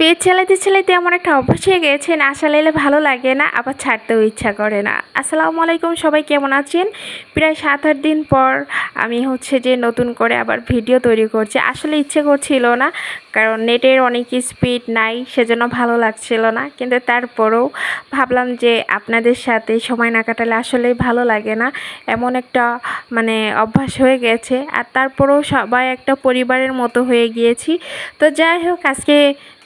Page চালাতে চালাতে এমন একটা অভ্যাস হয়ে গেছে, না চালাইলে ভালো লাগে না, আবার ছাড়তেও ইচ্ছা করে না। আসসালামু আলাইকুম, সবাই কেমন আছেন? প্রায় সাত, আট দিন পর আমি হচ্ছে যে নতুন করে আবার ভিডিও তৈরি করছি। আসলে ইচ্ছে করছিল না, কারণ নেটের অনেক স্পিড নাই, সেজন্য ভালো লাগছিল না। কিন্তু তারপরেও ভাবলাম যে আপনাদের সাথে সময় না কাটালে আসলেই ভালো লাগে না, এমন একটা মানে অভ্যাস হয়ে গেছে। আর তারপরেও সবাই একটা পরিবারের মতো হয়ে গিয়েছি। তো যাই হোক, আজকে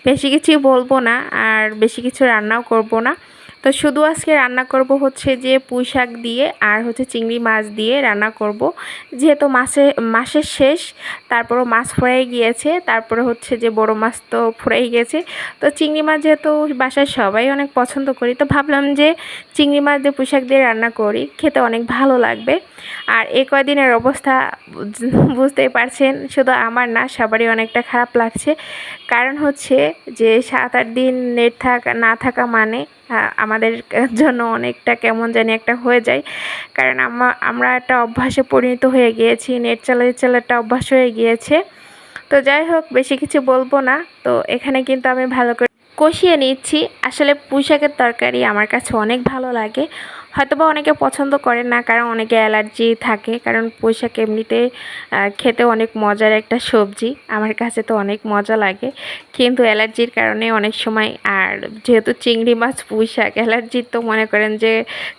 বেশি কিছু বলব না আর বেশি কিছু রান্নাও করব না। তো শুধু আজকে রান্না করব হচ্ছে যে পুঁই শাক দিয়ে আর হচ্ছে চিংড়ি মাছ দিয়ে রান্না করব। যেহেতু মাসে মাসের শেষ, তারপরও মাছ ফুরাই গিয়েছে, তারপরে হচ্ছে যে বড় মাছ তো ফুরাই গেছে। তো চিংড়ি মাছ যেহেতু বাসায় সবাই অনেক পছন্দ করি, তো ভাবলাম যে চিংড়ি মাছ দিয়ে পুঁই শাক দিয়ে রান্না করি, খেতে অনেক ভালো লাগবে। আর এই কয়দিনের অবস্থা বুঝতেই পারছেন, শুধু আমার না, সবারই অনেকটা খারাপ লাগছে। কারণ হচ্ছে যে সাত আট দিন নেট থাকা, না থাকা মানে আমাদের জন্য অনেকটা কেমন জানি একটা হয়ে যায়। কারণ আমরা একটা অভ্যাসে পরিণত হয়ে গিয়েছি, নেট চালাতে চালাতে একটা অভ্যাস হয়ে গিয়েছে। তো যাই হোক, বেশি কিছু বলব না। তো এখানে কিন্তু আমি ভালো করে কষিয়ে নিচ্ছি। আসলে পুঁইশাকের তরকারি আমার কাছে অনেক ভালো লাগে। হয়তোবা অনেকে পছন্দ করেন না, কারণ অনেকে অ্যালার্জি থাকে। কারণ পুঁইশাক এমনিতে খেতে অনেক মজার একটা সবজি। আমার কাছে তো অনেক মজা লাগে। কিন্তু অ্যালার্জির কারণে অনেক সময়, আর যেহেতু চিংড়ি মাছ, পুঁইশাক অ্যালার্জির তো মনে করেন যে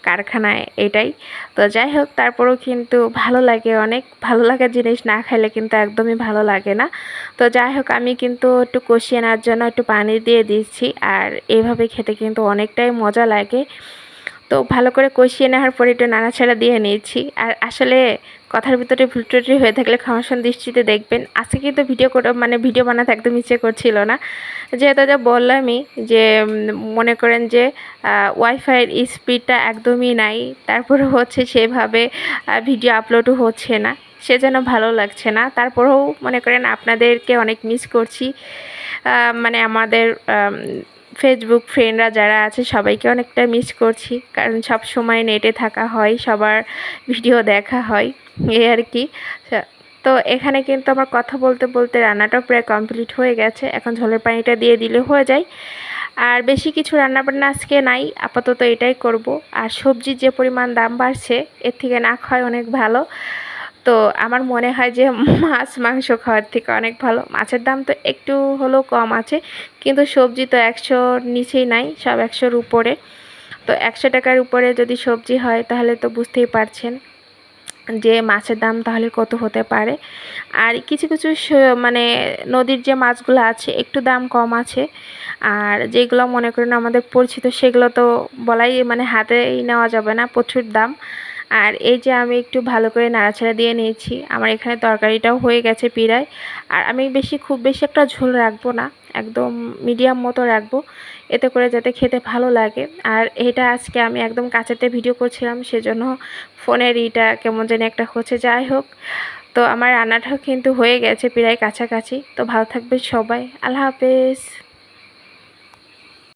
কারখানায় এটাই। তো যাই হোক, তারপরেও কিন্তু ভালো লাগে অনেক। ভালো লাগার জিনিস না খাইলে কিন্তু একদমই ভালো লাগে না। তো যাই হোক, আমি কিন্তু একটু কষিয়ে নেওয়ার জন্য একটু পানি দিয়ে দিচ্ছি। আর এভাবে খেতে কিন্তু অনেকটাই মজা লাগে। তো ভালো করে কষিয়ে নেওয়ার পরে একটু নাড়াচাড়া দিয়ে নিয়েছি। আর আসলে কথার ভিতরে ভুল হয়ে থাকলে ক্ষমাসন দৃষ্টিতে দেখবেন। আজকে কিন্তু ভিডিও মানে ভিডিও বানাতে একদম ইচ্ছে করছিল না। যেহেতু যা বললামই যে মনে করেন যে ওয়াইফাইয়ের স্পিডটা একদমই নাই। তারপরে হচ্ছে সেভাবে ভিডিও আপলোডও হচ্ছে না। সে যেন ভালো লাগছে না। তারপরেও মনে করেন আপনাদেরকে অনেক মিস করছি। মানে আমাদের ফেসবুক ফ্রেন্ডরা যারা আছে, সবাইকে অনেকটা মিস করছি। কারণ সব সময় নেটে থাকা হয়, সবার ভিডিও দেখা হয় এই আর কি। তো এখানে কিন্তু আমার কথা বলতে বলতে রান্নাটাও প্রায় কমপ্লিট হয়ে গেছে। এখন ঝোলের পানিটা দিয়ে দিলে হয়ে যায়। আর বেশি কিছু রান্নাবান্না আজকে নাই, আপাতত এটাই করব। আর সবজির যে পরিমাণ দাম বাড়ছে, এর থেকে না খাওয়াই অনেক ভালো। তো আমার মনে হয় যে মাছ, মাংস খাওয়ার থেকে অনেক ভালো। মাছের দাম তো একটু হলেও কম আছে, কিন্তু সবজি তো একশোর নিচেই নাই, সব একশোর উপরে। তো একশো টাকার উপরে যদি সবজি হয়, তাহলে তো বুঝতেই পারছেন যে মাছের দাম তাহলে কত হতে পারে। আর কিছু কিছু মানে নদীর যে মাছগুলো আছে, একটু দাম কম আছে। আর যেগুলো মনে করেন আমাদের পরিচিত, সেগুলো তো বলাই মানে হাতেই নেওয়া যাবে না প্রচুর দাম। আর এই যে আমি একটু ভালো করে নাড়াচাড়া দিয়ে নিয়েছি। আমার এখানে তরকারিটাও হয়ে গেছে পিড়ায় আর আমি বেশি খুব বেশি একটা ঝোল রাখব না, একদম মিডিয়াম মতো রাখব, এতে করে যাতে খেতে ভালো লাগে। আর এটা আজকে আমি একদম কাছেতে ভিডিও করছিলাম, সেজন্য ফোনের ইটা কেমন যেন একটা হচ্ছে। যাই হোক, তো আমার রান্নাটাও কিন্তু হয়ে গেছে প্রায় কাছাকাছি। তো ভালো থাকবে সবাই। আল্লাহ হাফেজ।